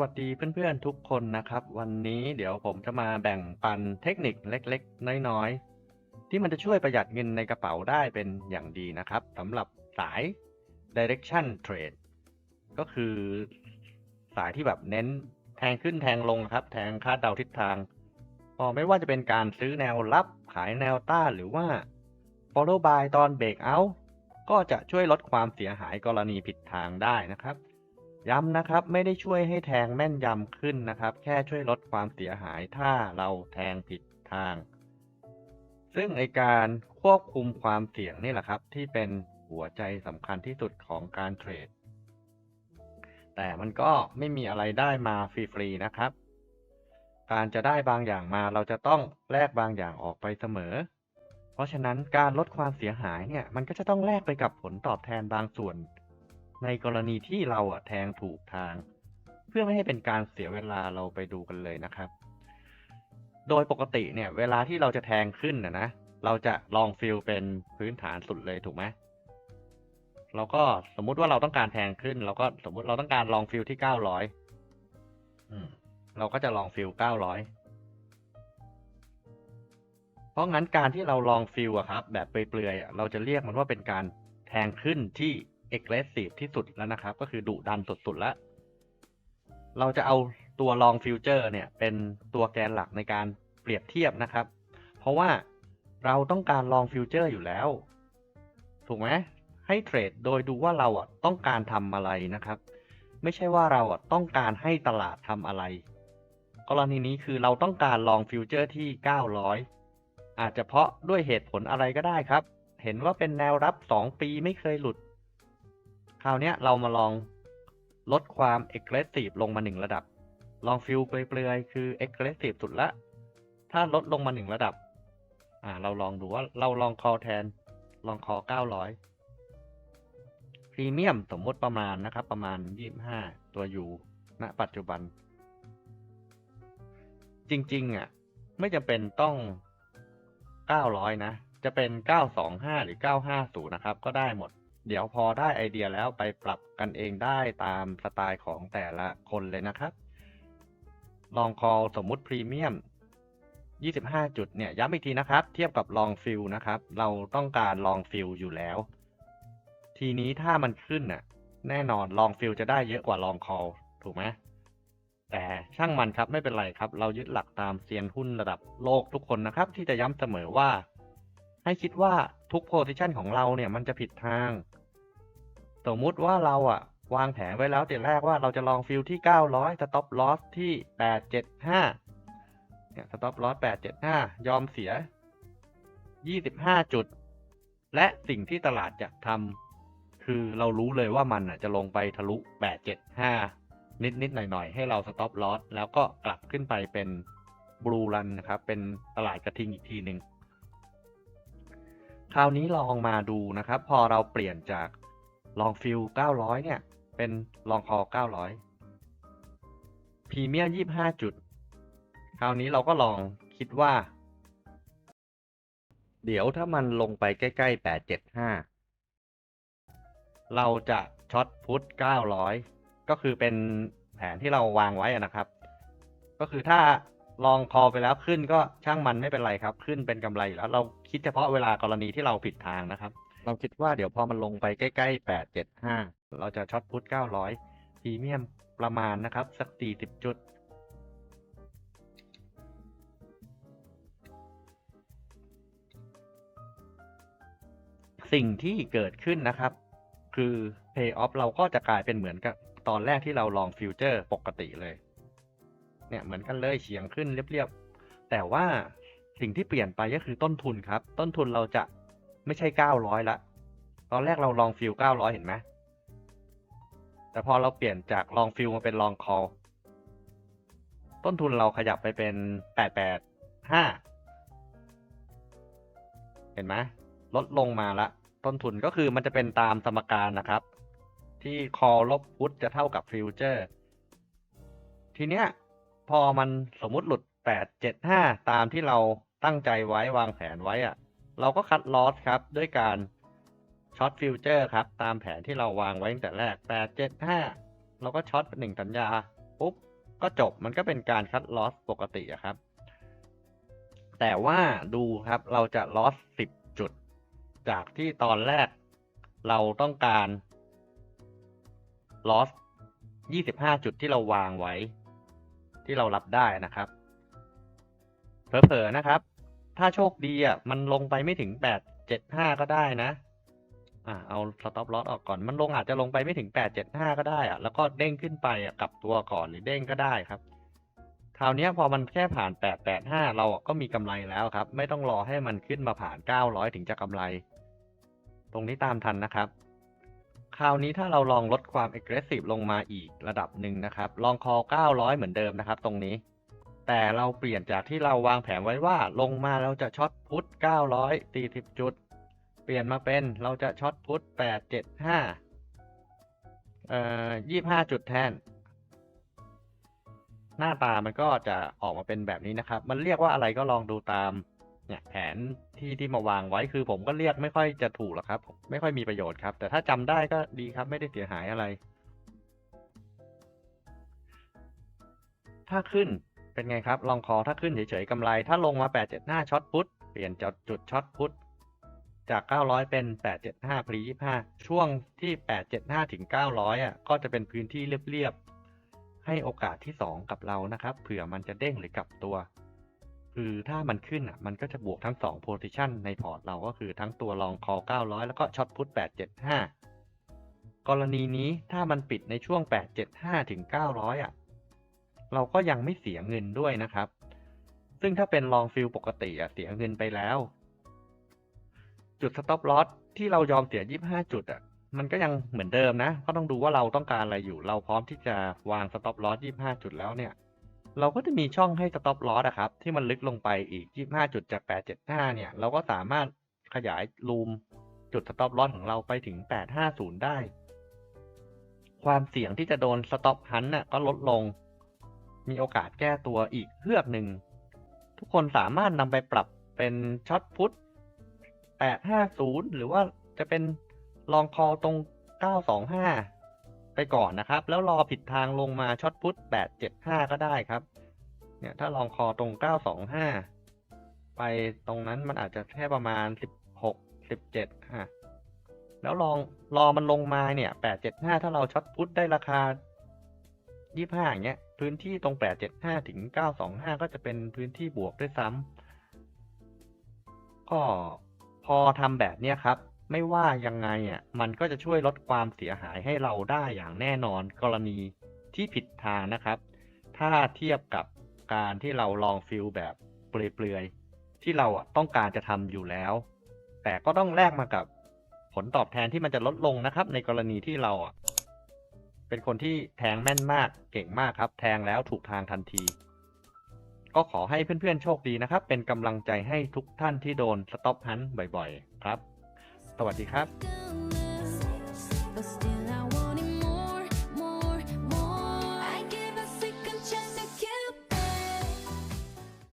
วัสดีเพื่อนๆทุกคนนะครับ วันนี้เดี๋ยวผมจะมาแบ่งปันเทคนิคเล็กๆ น้อยๆ ที่มันจะช่วยประหยัดเงินในกระเป๋าได้เป็นอย่างดีนะครับสำหรับสาย direction trade ก็คือสายที่แบบเน้นแทงขึ้นแทงลงครับ แทงคาดเดาทิศทางก็ไม่ว่าจะเป็นการซื้อแนวรับขายแนวต้านหรือว่า follow buy ตอน break out ก็จะช่วยลดความเสียหายกรณีผิดทางได้นะครับ ย้ำนะครับไม่ได้ช่วยให้แทงแม่นยำขึ้นนะครับ แค่ช่วยลดความเสียหายถ้าเราแทงผิดทาง ซึ่งในการควบคุมความเสี่ยงนี่แหละครับ ที่เป็นหัวใจสำคัญที่สุดของการเทรด แต่มันก็ไม่มีอะไรได้มาฟรีๆนะครับ การจะได้บางอย่างมาเราจะต้องแลกบางอย่างออกไปเสมอ เพราะฉะนั้นการลดความเสียหายเนี่ยมันก็จะต้องแลกไปกับผลตอบแทนบางส่วน ในกรณีที่เราอะแทงถูกทาง เพื่อไม่ให้เป็นการเสียเวลาเราไปดูกันเลยนะครับ โดยปกติเนี่ย เวลาที่เราจะแทงขึ้นนะนะเราจะลองฟิลเป็นพื้นฐานสุดเลยถูกไหมเราก็สมมุติว่าเราต้องการแทงขึ้น เราก็สมมุติเราต้องการลองฟิลที่เก้าร้อยเราก็จะลองฟิลเก้าร้อยเพราะงั้นการที่เราลองฟิลอะครับ แบบเปลือยๆอะเราจะเรียกมันว่าเป็นการแทงขึ้นที่ aggressive ที่สุดแล้วนะครับ ก็คือดุดันสุดๆแล้ว เราจะเอาตัวลองฟิวเจอร์เนี่ยเป็นตัวแกนหลักในการเปรียบเทียบนะครับ เพราะว่าเราต้องการลองฟิวเจอร์อยู่แล้ว ถูกไหมให้เทรดโดยดูว่าเราอะต้องการทำอะไรนะครับ ไม่ใช่ว่าเราอะต้องการให้ตลาดทำอะไร กรณีนี้คือเราต้องการลองฟิวเจอร์ที่ 900 อาจจะเพราะด้วยเหตุผลอะไรก็ได้ครับ เห็นว่าเป็นแนวรับ 2 ปีไม่เคยหลุด ราวนี้เรามาลองลดความ aggressive ลงมาหนึ่งระดับ ลองฟิลเปลือยๆ คือ aggressive สุดละ ถ้าลดลงมาหนึ่งระดับ อ่า เราลองดูว่าเราลองคอแทน ลองคอ900พรีเมียมสมมติประมาณนะครับ ประมาณ25ตัวอยู่ณปัจจุบัน จริง ๆ อะ ไม่จำเป็นต้อง900นะ จะเป็น925หรือ950นะครับ ก็ได้หมด เดี๋ยวพอได้ไอเดียแล้วไปปรับกันเองได้ตามสไตล์ของแต่ละคนเลยนะครับ ลองคอสมมุติพรีเมียม 25 จุดเนี่ยย้ำอีกทีนะครับ เทียบกับลองฟิลนะครับ เราต้องการลองฟิลอยู่แล้ว ทีนี้ถ้ามันขึ้นน่ะ แน่นอนลองฟิลจะได้เยอะกว่าลองคอถูกไหมแต่ช่างมันครับไม่เป็นไรครับ เรายึดหลักตามเซียนหุ้นระดับโลกทุกคนนะครับ ที่จะย้ำเสมอว่า ให้คิดว่า ทุกโพซิชันของเราเนี่ยมันจะผิดทาง สมมุติว่าเราอะวางแผนไว้แล้วแต่แรกว่าเราจะลองฟิลที่ 900 stop loss ที่ 875 เนี่ย stop loss 875 ยอมเสีย 25 จุด และสิ่งที่ตลาดจะทำคือเรารู้เลยว่ามันอะจะลงไปทะลุ 875 นิดนิดๆหน่อยหน่อยๆให้เรา stop loss แล้วก็กลับขึ้นไปเป็น blue run นะครับ เป็นตลาดกระทิงอีกทีหนึ่ง ราวนี้ลองมาดูนะครับ พอเราเปลี่ยนจากลองฟิล900 เนี่ย เป็นลองคอ 900พรีเมียม25 จุด คราวนี้เราก็ลองคิดว่า เดี๋ยวถ้ามันลงไปใกล้ ๆ 875 เราจะช็อตพุท900 ก็คือเป็นแผนที่เราวางไว้นะครับ ก็คือถ้า ลองคอไปแล้วขึ้นก็ช่างมันไม่เป็นไรครับ ขึ้นเป็นกำไรอยู่แล้ว เราคิดเฉพาะเวลากรณีที่เราผิดทางนะครับ เราคิดว่าเดี๋ยวพอมันลงไปใกล้ๆ875เราจะช็อตพุท900พรีเมียมประมาณนะครับ สัก40จุด สิ่งที่เกิดขึ้นนะครับ คือ Pay off เราก็จะกลายเป็นเหมือนกับตอนแรกที่เราลองฟิวเจอร์ปกติเลย เนี่ยเหมือนกันเลยเฉียงขึ้นเรียบๆ แต่ว่าสิ่งที่เปลี่ยนไปก็คือต้นทุนครับ ต้นทุนเราจะไม่ใช่900ละ ตอนแรกเราลองฟิล900เห็นไหมแต่พอเราเปลี่ยนจากลองฟิลมาเป็นลองคอลต้นทุนเราขยับไปเป็น885เห็นไหมลดลงมาละต้นทุนก็คือมันจะเป็นตามสมการนะครับ ที่คอลบพุทจะเท่ากับฟิวเจอร์ทีเนี้ย พอมันสมมุติหลุด 875 ตามที่เราตั้งใจไว้วางแผนไว้อะเราก็คัดลอสครับ ด้วยการช็อตฟิวเจอร์ครับ ตามแผนที่เราวางไว้ตั้งแต่แรก 875 เราก็ช็อตหนึ่งสัญญา ปุ๊บ ก็จบมันก็เป็นการคัดลอสปกติอะครับ แต่ว่าดูครับเราจะลอสสิบจุด จากที่ตอนแรกเราต้องการลอสยี่สิบห้าจุดที่เราวางไว้ ที่เรารับได้นะครับเผลอๆนะครับ ถ้าโชคดีอะมันลงไปไม่ถึงแปดเจ็ดห้าก็ได้นะ อ่าเอาสต็อปลอสออกก่อนมันลงอาจจะลงไปไม่ถึงแปดเจ็ดห้าก็ได้อะแล้วก็เด้งขึ้นไปอะกลับตัวก่อนหรือเด้งก็ได้ครับคราวนี้พอมันแค่ผ่านแปดแปดห้าเราก็มีกำไรแล้วครับ ไม่ต้องรอให้มันขึ้นมาผ่านเก้าร้อยถึงจะกำไร ตรงนี้ตามทันนะครับ คราวนี้ถ้าเราลองลดความ aggressive ลงมาอีกระดับหนึ่งนะครับ ลองคอ 900 เหมือนเดิมนะครับ ตรงนี้ แต่เราเปลี่ยนจากที่เราวางแผนไว้ว่าลงมาเราจะช็อตพุท940 จุด เปลี่ยนมาเป็นเราจะช็อตพุท875 เอ่อ 25 จุดแทน หน้าตามันก็จะออกมาเป็นแบบนี้นะครับ มันเรียกว่าอะไรก็ลองดูตาม เนี่ยแผนที่ที่มาวางไว้คือผมก็เรียกไม่ค่อยจะถูกหรอกครับ ไม่ค่อยมีประโยชน์ครับ แต่ถ้าจำได้ก็ดีครับ ไม่ได้เสียหายอะไร ถ้าขึ้นเป็นไงครับ ลองคอถ้าขึ้นเฉยๆกำไร ถ้าลงมา875ช็อตพุทเปลี่ยนจากจุดช็อตพุทจาก 900 เป็น 875พรี25 ช่วงที่ 875 ถึง 900 อะ ก็จะเป็นพื้นที่เรียบๆ ให้โอกาสที่ 2 กับเรานะครับ เผื่อมันจะเด้งหรือกลับตัว คือถ้ามันขึ้นอะ มันก็จะบวกทั้ง2 position ในพอร์ตเราก็คือทั้งตัวลองคอ 900 แล้วก็ช็อตพุท875 กรณีนี้ถ้ามันปิดในช่วง 875 ถึง 900 อะ เราก็ยังไม่เสียเงินด้วยนะครับ ซึ่งถ้าเป็นลองฟิลปกติอะเสียเงินไปแล้ว จุด stop loss ที่เรายอมเสีย 25 จุดอะ มันก็ยังเหมือนเดิมนะ ก็ต้องดูว่าเราต้องการอะไรอยู่ เราพร้อมที่จะวาง stop loss 25 จุดแล้วเนี่ย เราก็จะมีช่องให้ stop loss อะครับ ที่มันลึกลงไปอีก 25 จุดจาก 875 เนี่ย เราก็สามารถขยายรูมจุด stop loss ของเราไปถึง 850 ได้ ความเสี่ยงที่จะโดน stop hunt น่ะก็ลดลง มีโอกาสแก้ตัวอีกเฮือกหนึ่ง ทุกคนสามารถนำไปปรับเป็นช็อตพุท850 หรือว่าจะเป็นลองคอตรง 925 ไปก่อนนะครับ แล้วรอผิดทางลงมาช็อตพุท875ก็ได้ครับ เนี่ยถ้าลองคอตรง925ไปตรงนั้นมันอาจจะแค่ประมาณ16 17ฮะแล้วลองรอมันลงมาเนี่ย875ถ้าเราช็อตพุทได้ราคายี่ห้าอย่างเงี้ย พื้นที่ตรงแปดเจ็ดห้าถึงเก้าสองห้าก็จะเป็นพื้นที่บวกด้วยซ้ำก็พอทำแบบเนี้ยครับ ไม่ว่ายังไงอะมันก็จะช่วยลดความเสียหายให้เราได้อย่างแน่นอนกรณีที่ผิดทางนะครับ ถ้าเทียบกับการที่เราลองฟิลแบบเปลือยๆที่เราต้องการจะทำอยู่แล้ว แต่ก็ต้องแลกมากับผลตอบแทนที่มันจะลดลงนะครับ ในกรณีที่เราเป็นคนที่แทงแม่นมากเก่งมากครับ แทงแล้วถูกทางทันที ก็ขอให้เพื่อนๆโชคดีนะครับ เป็นกำลังใจให้ทุกท่านที่โดนสต็อปฮันบ่อยๆ ครับ สวัสดีครับ